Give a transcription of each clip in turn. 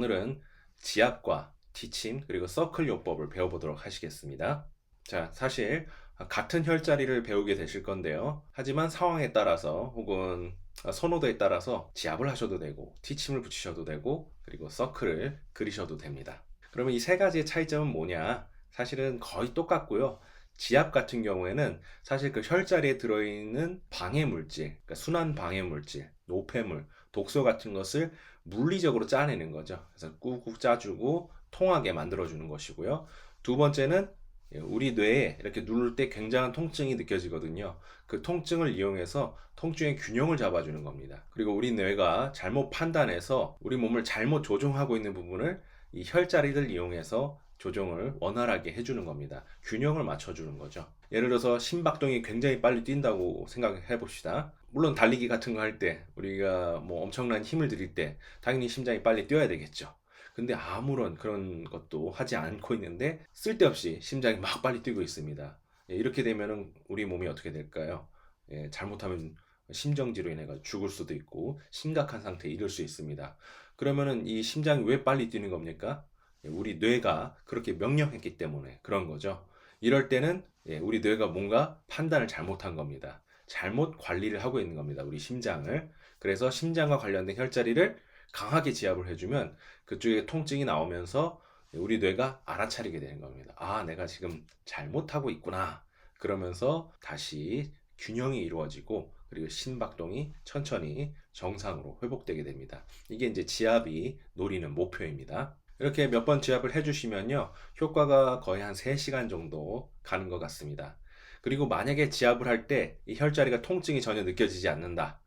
오늘은 지압과 티침 그리고 서클 요법을 배워보도록 하시겠습니다. 자, 사실 같은 혈자리를 배우게 되실 건데요. 하지만 상황에 따라서 혹은 선호도에 따라서 지압을 하셔도 되고 티침을 붙이셔도 되고 그리고 서클을 그리셔도 됩니다. 그러면 이 세 가지의 차이점은 뭐냐? 사실은 거의 똑같고요. 지압 같은 경우에는 사실 그 혈자리에 들어있는 방해 물질, 그러니까 순환 방해 물질, 노폐물, 독소 같은 것을 물리적으로 짜내는 거죠. 그래서 꾹꾹 짜주고 통하게 만들어주는 것이고요. 두 번째는 예, 우리 뇌에 이렇게 누를 때 굉장한 통증이 느껴지거든요. 그 통증을 이용해서 통증의 균형을 잡아주는 겁니다. 그리고 우리 뇌가 잘못 판단해서 우리 몸을 잘못 조종하고 있는 부분을 이 혈자리를 이용해서 조정을 원활하게 해주는 겁니다. 균형을 맞춰주는 거죠. 예를 들어서 심박동이 굉장히 빨리 뛴다고 생각해 봅시다. 물론 달리기 같은 거 할 때 우리가 뭐 엄청난 힘을 들일 때 당연히 심장이 빨리 뛰어야 되겠죠. 근데 아무런 그런 것도 하지 않고 있는데 쓸데없이 심장이 막 빨리 뛰고 있습니다. 예, 이렇게 되면은 우리 몸이 어떻게 될까요? 예, 잘못하면 심정지로 인해 죽을 수도 있고 심각한 상태에 이를 수 있습니다. 그러면은 이 심장이 왜 빨리 뛰는 겁니까? 예, 우리 뇌가 그렇게 명령했기 때문에 그런 거죠. 이럴 때는 예, 우리 뇌가 뭔가 판단을 잘못한 겁니다. 잘못 관리를 하고 있는 겁니다. 우리 심장을. 그래서 심장과 관련된 혈자리를 강하게 지압을 해주면 그쪽에 통증이 나오면서 우리 뇌가 알아차리게 되는 겁니다. 아, 내가 지금 잘못하고 있구나. 그러면서 다시 균형이 이루어지고 그리고 심박동이 천천히 정상으로 회복되게 됩니다. 이게 이제 지압이 노리는 목표입니다. 이렇게 몇 번 지압을 해주시면요. 효과가 거의 한 3시간 정도 가는 것 같습니다. 그리고 만약에 지압을 할 때 이 혈자리가 통증이 전혀 느껴지지 않는다.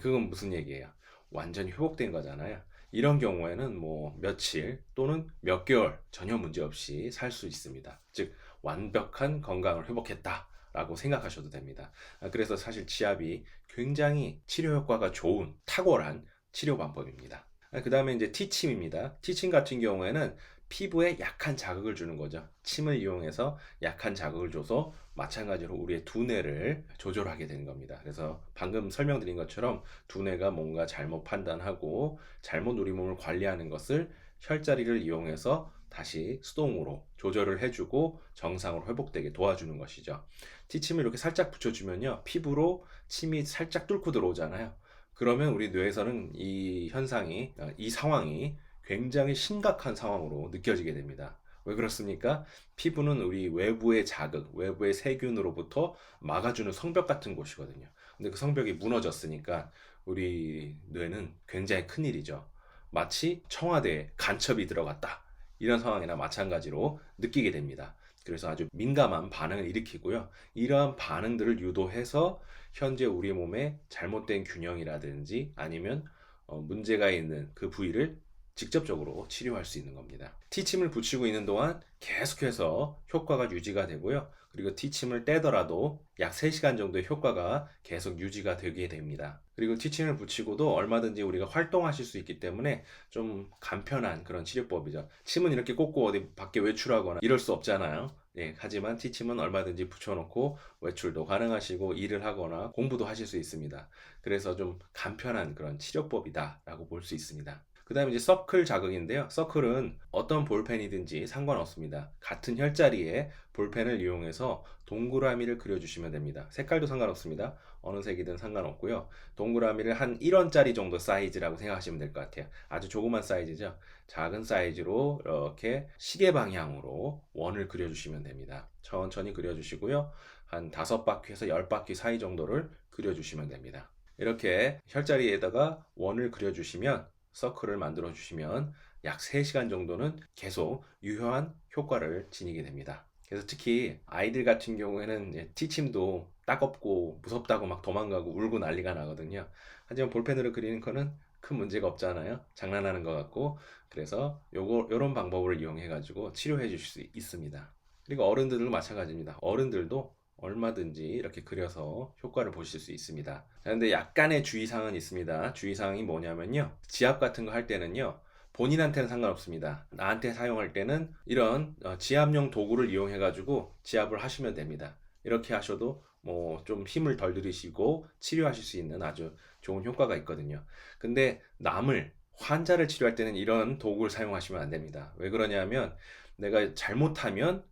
그건 무슨 얘기예요? 완전히 회복된 거잖아요. 이런 경우에는 뭐 며칠 또는 몇 개월 전혀 문제 없이 살 수 있습니다. 즉, 완벽한 건강을 회복했다. 라고 생각하셔도 됩니다. 그래서 사실 지압이 굉장히 치료 효과가 좋은 탁월한 치료 방법입니다. 그 다음에 이제 티침입니다. 티침 같은 경우에는 피부에 약한 자극을 주는 거죠. 침을 이용해서 약한 자극을 줘서 마찬가지로 우리의 두뇌를 조절하게 되는 겁니다. 그래서 방금 설명드린 것처럼 두뇌가 뭔가 잘못 판단하고 잘못 우리 몸을 관리하는 것을 혈자리를 이용해서 다시 수동으로 조절을 해주고 정상으로 회복되게 도와주는 것이죠. 티침을 이렇게 살짝 붙여주면요. 피부로 침이 살짝 뚫고 들어오잖아요. 그러면 우리 뇌에서는 이 현상이, 이 상황이 굉장히 심각한 상황으로 느껴지게 됩니다. 왜 그렇습니까? 피부는 우리 외부의 자극, 외부의 세균으로부터 막아주는 성벽 같은 곳이거든요. 근데 그 성벽이 무너졌으니까 우리 뇌는 굉장히 큰 일이죠. 마치 청와대에 간첩이 들어갔다. 이런 상황이나 마찬가지로 느끼게 됩니다. 그래서 아주 민감한 반응을 일으키고요. 이러한 반응들을 유도해서 현재 우리 몸의 잘못된 균형이라든지 아니면 어, 문제가 있는 그 부위를 직접적으로 치료할 수 있는 겁니다. 티침을 붙이고 있는 동안 계속해서 효과가 유지가 되고요. 그리고 티침을 떼더라도 약 3시간 정도의 효과가 계속 유지가 되게 됩니다. 그리고 티침을 붙이고도 얼마든지 우리가 활동하실 수 있기 때문에 좀 간편한 그런 치료법이죠. 침은 이렇게 꽂고 어디 밖에 외출하거나 이럴 수 없잖아요. 예, 하지만 티침은 얼마든지 붙여놓고 외출도 가능하시고 일을 하거나 공부도 하실 수 있습니다. 그래서 좀 간편한 그런 치료법이다라고 볼 수 있습니다. 그 다음에 이제 서클 자극인데요. 서클은 어떤 볼펜이든지 상관없습니다. 같은 혈자리에 볼펜을 이용해서 동그라미를 그려주시면 됩니다. 색깔도 상관없습니다. 어느 색이든 상관없고요. 동그라미를 한 1원짜리 정도 사이즈라고 생각하시면 될 것 같아요. 아주 조그만 사이즈죠. 작은 사이즈로 이렇게 시계 방향으로 원을 그려주시면 됩니다. 천천히 그려주시고요. 한 5바퀴에서 10바퀴 사이 정도를 그려주시면 됩니다. 이렇게 혈자리에다가 원을 그려주시면 서클을 만들어 주시면 약 3시간 정도는 계속 유효한 효과를 지니게 됩니다. 그래서 특히 아이들 같은 경우에는 티침도 따갑고 무섭다고 막 도망가고 울고 난리가 나거든요. 하지만 볼펜으로 그리는 거는 큰 문제가 없잖아요. 장난하는 것 같고 그래서 요거 요런 방법을 이용해 가지고 치료해 주실 수 있습니다. 그리고 어른들도 마찬가지입니다. 어른들도 얼마든지 이렇게 그려서 효과를 보실 수 있습니다. 자, 근데 약간의 주의사항은 있습니다. 주의사항이 뭐냐면요. 지압 같은 거 할 때는요. 본인한테는 상관없습니다. 나한테 사용할 때는 이런 어, 지압용 도구를 이용해 가지고 지압을 하시면 됩니다. 이렇게 하셔도 뭐 좀 힘을 덜 들이시고 치료하실 수 있는 아주 좋은 효과가 있거든요. 근데 남을 환자를 치료할 때는 이런 도구를 사용하시면 안 됩니다. 왜 그러냐면 내가 잘못하면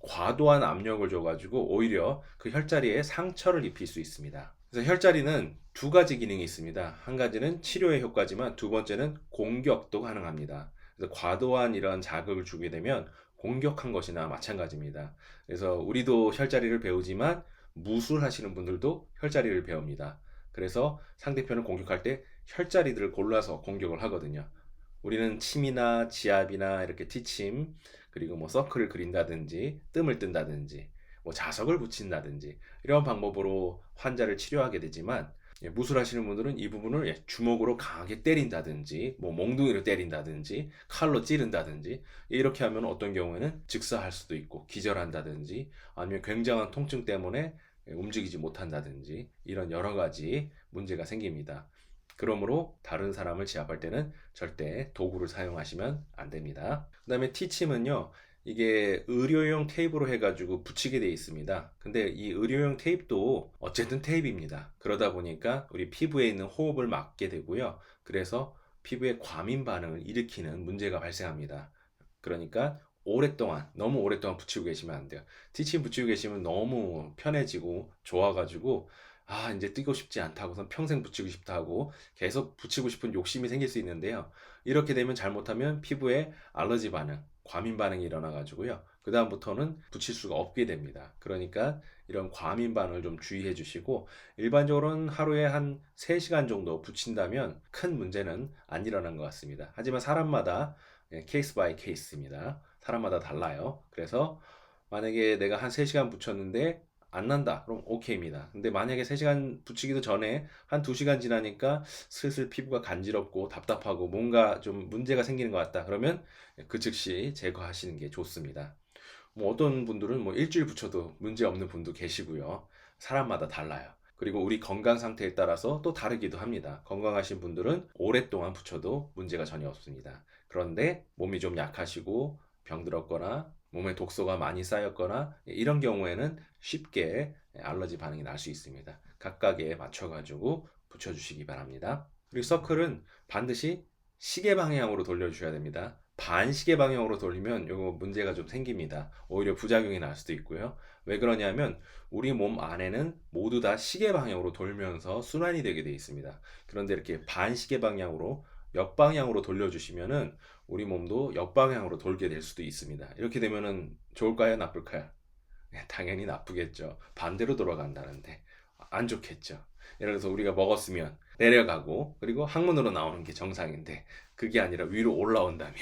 과도한 압력을 줘가지고 오히려 그 혈자리에 상처를 입힐 수 있습니다. 그래서 혈자리는 두 가지 기능이 있습니다. 한 가지는 치료의 효과지만 두 번째는 공격도 가능합니다. 그래서 과도한 이런 자극을 주게 되면 공격한 것이나 마찬가지입니다. 그래서 우리도 혈자리를 배우지만 무술 하시는 분들도 혈자리를 배웁니다. 그래서 상대편을 공격할 때 혈자리들을 골라서 공격을 하거든요. 우리는 침이나 지압이나 이렇게 티침 그리고 뭐 서클을 그린다든지 뜸을 뜬다든지 뭐 자석을 붙인다든지 이런 방법으로 환자를 치료하게 되지만 예, 무술하시는 분들은 이 부분을 예, 주먹으로 강하게 때린다든지 뭐 몽둥이로 때린다든지 칼로 찌른다든지 이렇게 하면 어떤 경우에는 즉사할 수도 있고 기절한다든지 아니면 굉장한 통증 때문에 예, 움직이지 못한다든지 이런 여러 가지 문제가 생깁니다. 그러므로 다른 사람을 지압할 때는 절대 도구를 사용하시면 안 됩니다. 그 다음에 티침은요, 이게 의료용 테이프로 해가지고 붙이게 되어 있습니다. 근데 이 의료용 테이프도 어쨌든 테이프입니다. 그러다 보니까 우리 피부에 있는 호흡을 막게 되고요. 그래서 피부에 과민 반응을 일으키는 문제가 발생합니다. 그러니까 오랫동안 너무 오랫동안 붙이고 계시면 안 돼요. 티침 붙이고 계시면 너무 편해지고 좋아가지고 아 이제 뛰고 싶지 않다고선 평생 붙이고 싶다 하고 계속 붙이고 싶은 욕심이 생길 수 있는데요. 이렇게 되면 잘못하면 피부에 알러지 반응, 과민 반응이 일어나 가지고요. 그 다음부터는 붙일 수가 없게 됩니다. 그러니까 이런 과민 반응을 좀 주의해 주시고 일반적으로는 하루에 한 3시간 정도 붙인다면 큰 문제는 안 일어난 것 같습니다. 하지만 사람마다 예, 케이스 바이 케이스입니다. 사람마다 달라요. 그래서 만약에 내가 한 3시간 붙였는데 안 난다. 그럼 오케이입니다. 근데 만약에 3시간 붙이기도 전에 한 2시간 지나니까 슬슬 피부가 간지럽고 답답하고 뭔가 좀 문제가 생기는 것 같다. 그러면 그 즉시 제거하시는 게 좋습니다. 뭐 어떤 분들은 뭐 일주일 붙여도 문제 없는 분도 계시고요. 사람마다 달라요. 그리고 우리 건강 상태에 따라서 또 다르기도 합니다. 건강하신 분들은 오랫동안 붙여도 문제가 전혀 없습니다. 그런데 몸이 좀 약하시고 병들었거나 몸에 독소가 많이 쌓였거나 이런 경우에는 쉽게 알러지 반응이 날 수 있습니다. 각각에 맞춰가지고 붙여주시기 바랍니다. 그리고 서클은 반드시 시계 방향으로 돌려주셔야 됩니다. 반시계 방향으로 돌리면 이거 문제가 좀 생깁니다. 오히려 부작용이 날 수도 있고요. 왜 그러냐면 우리 몸 안에는 모두 다 시계 방향으로 돌면서 순환이 되게 되어 있습니다. 그런데 이렇게 반시계 방향으로 역방향으로 돌려주시면은 우리 몸도 역방향으로 돌게 될 수도 있습니다. 이렇게 되면은 좋을까요? 나쁠까요? 네, 당연히 나쁘겠죠. 반대로 돌아간다는데 안 좋겠죠. 예를 들어서 우리가 먹었으면 내려가고 그리고 항문으로 나오는 게 정상인데 그게 아니라 위로 올라온다면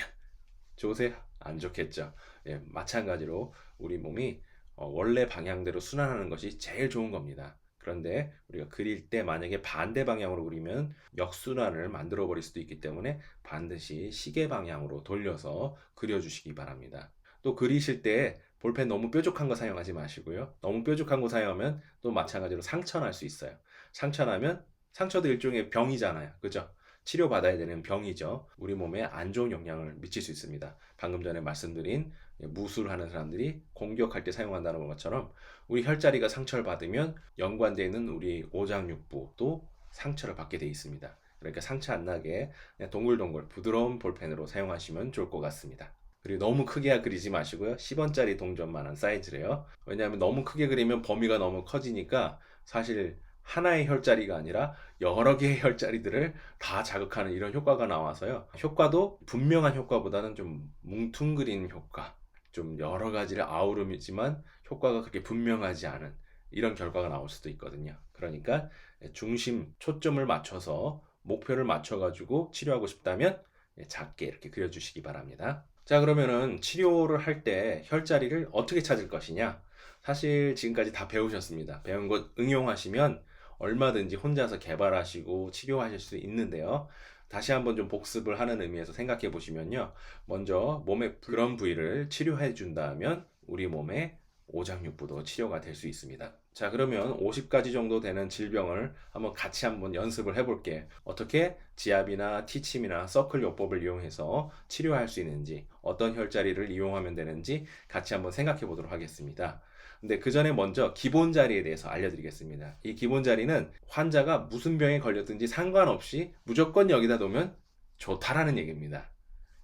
좋으세요? 안 좋겠죠. 예, 마찬가지로 우리 몸이 어, 원래 방향대로 순환하는 것이 제일 좋은 겁니다. 그런데 우리가 그릴 때 만약에 반대 방향으로 그리면 역순환을 만들어 버릴 수도 있기 때문에 반드시 시계 방향으로 돌려서 그려주시기 바랍니다. 또 그리실 때 볼펜 너무 뾰족한 거 사용하지 마시고요. 너무 뾰족한 거 사용하면 또 마찬가지로 상처 날 수 있어요. 상처 나면 상처도 일종의 병이잖아요. 그죠? 치료받아야 되는 병이죠. 우리 몸에 안 좋은 영향을 미칠 수 있습니다. 방금 전에 말씀드린 무술하는 사람들이 공격할 때 사용한다는 것처럼 우리 혈자리가 상처를 받으면 연관되어 있는 우리 오장육부도 상처를 받게 되어 있습니다. 그러니까 상처 안 나게 그냥 동글동글 부드러운 볼펜으로 사용하시면 좋을 것 같습니다. 그리고 너무 크게 그리지 마시고요. 10원짜리 동전만한 사이즈래요. 왜냐하면 너무 크게 그리면 범위가 너무 커지니까 사실 하나의 혈자리가 아니라 여러 개의 혈자리들을 다 자극하는 이런 효과가 나와서요. 효과도 분명한 효과보다는 좀 뭉퉁그리는 효과, 좀 여러 가지를 아우름이지만 효과가 그렇게 분명하지 않은 이런 결과가 나올 수도 있거든요. 그러니까 중심, 초점을 맞춰서 목표를 맞춰가지고 치료하고 싶다면 작게 이렇게 그려주시기 바랍니다. 자, 그러면은 치료를 할 때 혈자리를 어떻게 찾을 것이냐? 사실 지금까지 다 배우셨습니다. 배운 것 응용하시면 얼마든지 혼자서 개발하시고 치료하실 수 있는데요. 다시 한번 좀 복습을 하는 의미에서 생각해 보시면요. 먼저 몸의 그런 부위를 치료해 준다면 우리 몸의 오장육부도 치료가 될 수 있습니다. 자, 그러면 50가지 정도 되는 질병을 한번 같이 한번 연습을 해볼게. 어떻게 지압이나 티침이나 서클 요법을 이용해서 치료할 수 있는지, 어떤 혈자리를 이용하면 되는지 같이 한번 생각해 보도록 하겠습니다. 근데 그 전에 먼저 기본 자리에 대해서 알려드리겠습니다. 이 기본 자리는 환자가 무슨 병에 걸렸든지 상관없이 무조건 여기다 놓으면 좋다라는 얘기입니다.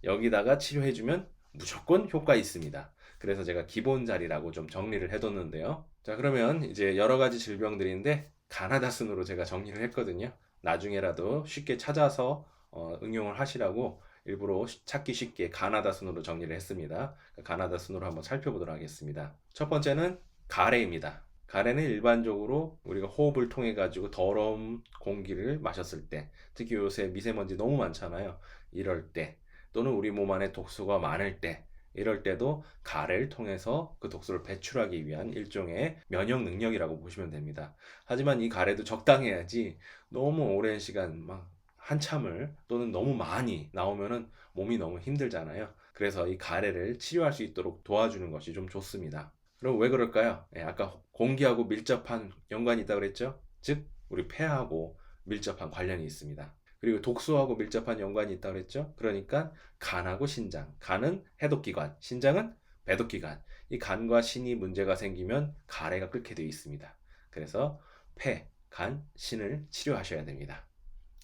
여기다가 치료해주면 무조건 효과 있습니다. 그래서 제가 기본 자리라고 좀 정리를 해뒀는데요. 자, 그러면 이제 여러 가지 질병들인데 가나다 순으로 제가 정리를 했거든요. 나중에라도 쉽게 찾아서 어, 응용을 하시라고 일부러 쉬- 찾기 쉽게 가나다 순으로 정리를 했습니다. 가나다 순으로 한번 살펴보도록 하겠습니다. 첫 번째는 가래입니다. 가래는 일반적으로 우리가 호흡을 통해 가지고 더러운 공기를 마셨을 때, 특히 요새 미세먼지 너무 많잖아요. 이럴 때, 또는 우리 몸 안에 독소가 많을 때, 이럴 때도 가래를 통해서 그 독소를 배출하기 위한 일종의 면역 능력이라고 보시면 됩니다. 하지만 이 가래도 적당해야지 너무 오랜 시간 막 한참을 또는 너무 많이 나오면은 몸이 너무 힘들잖아요. 그래서 이 가래를 치료할 수 있도록 도와주는 것이 좀 좋습니다. 그럼 왜 그럴까요? 예, 아까 공기하고 밀접한 연관이 있다고 그랬죠? 즉, 우리 폐하고 밀접한 관련이 있습니다. 그리고 독소하고 밀접한 연관이 있다고 그랬죠? 그러니까 간하고 신장. 간은 해독기관, 신장은 배독기관. 이 간과 신이 문제가 생기면 가래가 끓게 되어 있습니다. 그래서 폐, 간, 신을 치료하셔야 됩니다.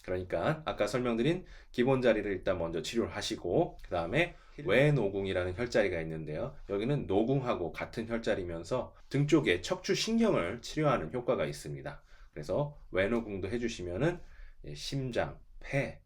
그러니까 아까 설명드린 기본 자리를 일단 먼저 치료를 하시고 그 다음에 외노궁이라는 혈자리가 있는데요. 여기는 노궁하고 같은 혈자리면서 등 쪽에 척추 신경을 치료하는 효과가 있습니다. 그래서 외노궁도 해주시면은 예, 심장, 폐,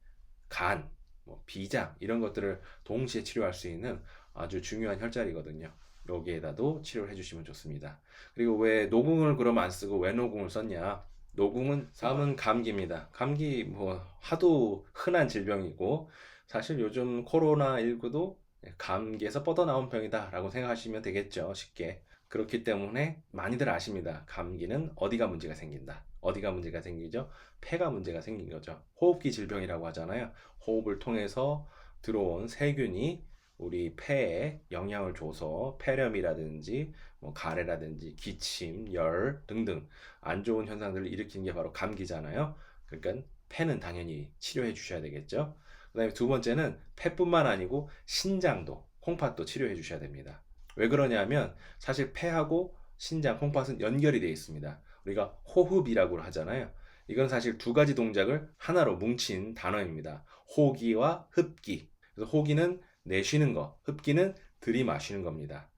간, 뭐 비장 이런 것들을 동시에 치료할 수 있는 아주 중요한 혈자리거든요. 여기에다도 치료를 해주시면 좋습니다. 그리고 왜 노궁을 그럼 안 쓰고 외노궁을 썼냐? 노궁은 다음은 감기입니다. 감기 뭐 하도 흔한 질병이고 사실 요즘 코로나 19도 감기에서 뻗어나온 병이다라고 생각하시면 되겠죠. 쉽게. 그렇기 때문에 많이들 아십니다. 감기는 어디가 문제가 생긴다. 어디가 문제가 생기죠? 폐가 문제가 생긴 거죠. 호흡기 질병이라고 하잖아요. 호흡을 통해서 들어온 세균이 우리 폐에 영향을 줘서 폐렴이라든지 뭐 가래라든지 기침, 열 등등 안 좋은 현상들을 일으키는 게 바로 감기잖아요. 그러니까 폐는 당연히 치료해 주셔야 되겠죠. 그다음에 두 번째는 폐뿐만 아니고 신장도 콩팥도 치료해 주셔야 됩니다. 왜 그러냐면 사실 폐하고 신장, 콩팥은 연결이 되어 있습니다. 우리가 호흡이라고 하잖아요. 이건 사실 두 가지 동작을 하나로 뭉친 단어입니다. 호기와 흡기. 그래서 호기는 내쉬는 거, 흡기는 들이마시는 겁니다.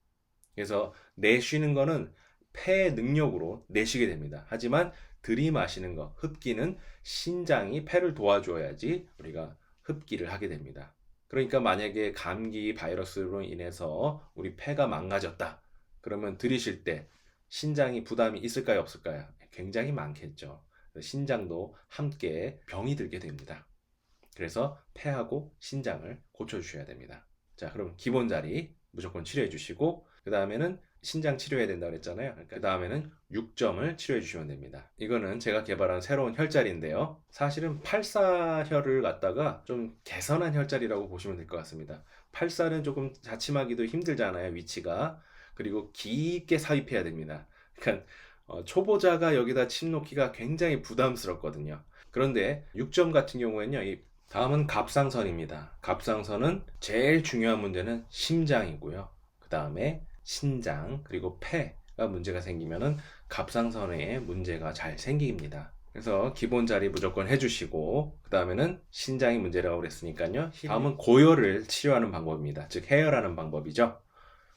그래서 내쉬는 거는 폐의 능력으로 내쉬게 됩니다. 하지만 들이마시는 거, 흡기는 신장이 폐를 도와줘야지 우리가 흡기를 하게 됩니다. 그러니까 만약에 감기 바이러스로 인해서 우리 폐가 망가졌다. 그러면 들이쉴 때 신장이 부담이 있을까요, 없을까요? 굉장히 많겠죠. 신장도 함께 병이 들게 됩니다. 그래서 폐하고 신장을 고쳐주셔야 됩니다. 자, 그럼 기본 자리 무조건 치료해 주시고, 그 다음에는 신장 치료해야 된다고 그랬잖아요. 그러니까 그 다음에는 6점을 치료해 주시면 됩니다. 이거는 제가 개발한 새로운 혈자리인데요. 사실은 8사혈을 갖다가 좀 개선한 혈자리라고 보시면 될 것 같습니다. 8사는 조금 자침하기도 힘들잖아요, 위치가. 그리고 깊게 삽입해야 됩니다. 그러니까 어, 초보자가 여기다 침 놓기가 굉장히 부담스럽거든요. 그런데 6점 같은 경우에는요, 이 다음은 갑상선입니다. 갑상선은 제일 중요한 문제는 심장이고요. 그 다음에 신장 그리고 폐가 문제가 생기면은 갑상선에 문제가 잘 생깁니다. 그래서 기본 자리 무조건 해주시고 그 다음에는 신장이 문제라고 그랬으니까요. 다음은 고열을 치료하는 방법입니다. 즉 해열하는 방법이죠.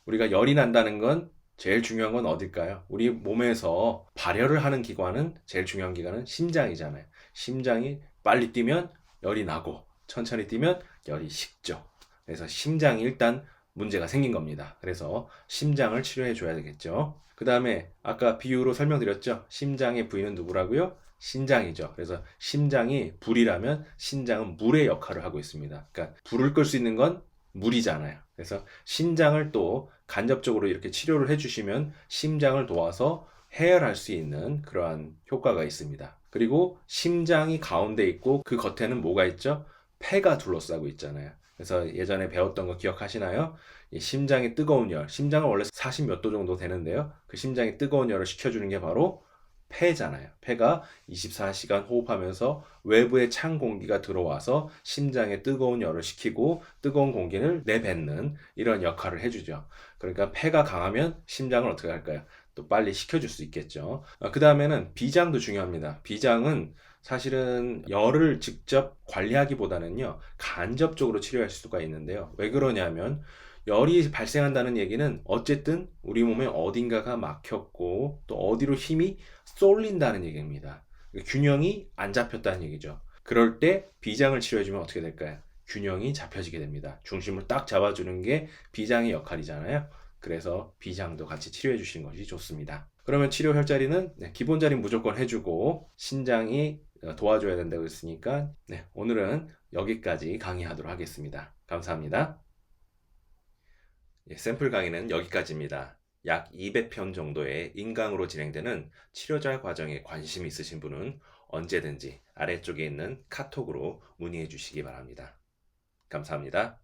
우리가 열이 난다는 건 제일 중요한 건 어딜까요? 우리 몸에서 발열을 하는 기관은 제일 중요한 기관은 심장이잖아요. 심장이 빨리 뛰면 열이 나고 천천히 뛰면 열이 식죠. 그래서 심장이 일단 문제가 생긴 겁니다. 그래서 심장을 치료해 줘야 되겠죠. 그 다음에 아까 비유로 설명드렸죠. 심장의 부위는 누구라고요? 신장이죠. 그래서 심장이 불이라면 신장은 물의 역할을 하고 있습니다. 그러니까 불을 끌 수 있는 건 물이잖아요. 그래서 신장을 또 간접적으로 이렇게 치료를 해주시면 심장을 도와서 해열할 수 있는 그러한 효과가 있습니다. 그리고 심장이 가운데 있고 그 겉에는 뭐가 있죠? 폐가 둘러싸고 있잖아요. 그래서 예전에 배웠던 거 기억하시나요? 이 심장이 뜨거운 열, 심장은 원래 40 몇 도 정도 되는데요. 그 심장이 뜨거운 열을 식혀주는 게 바로 폐잖아요. 폐가 24시간 호흡하면서 외부의 찬 공기가 들어와서 심장에 뜨거운 열을 식히고 뜨거운 공기를 내뱉는 이런 역할을 해주죠. 그러니까 폐가 강하면 심장을 어떻게 할까요? 또 빨리 식혀줄 수 있겠죠. 그 다음에는 비장도 중요합니다. 비장은 사실은 열을 직접 관리하기보다는요, 간접적으로 치료할 수가 있는데요. 왜 그러냐면, 열이 발생한다는 얘기는 어쨌든 우리 몸에 어딘가가 막혔고, 또 어디로 힘이 쏠린다는 얘기입니다. 균형이 안 잡혔다는 얘기죠. 그럴 때 비장을 치료해주면 어떻게 될까요? 균형이 잡혀지게 됩니다. 중심을 딱 잡아주는 게 비장의 역할이잖아요. 그래서 비장도 같이 치료해 주시는 것이 좋습니다. 그러면 치료 혈자리는 네, 기본 자리 무조건 해주고 신장이 어, 도와줘야 된다고 했으니까 네, 오늘은 여기까지 강의하도록 하겠습니다. 감사합니다. 예, 샘플 강의는 여기까지입니다. 약 200편 정도의 인강으로 진행되는 치료자 과정에 관심 있으신 분은 언제든지 아래쪽에 있는 카톡으로 문의해 주시기 바랍니다. 감사합니다.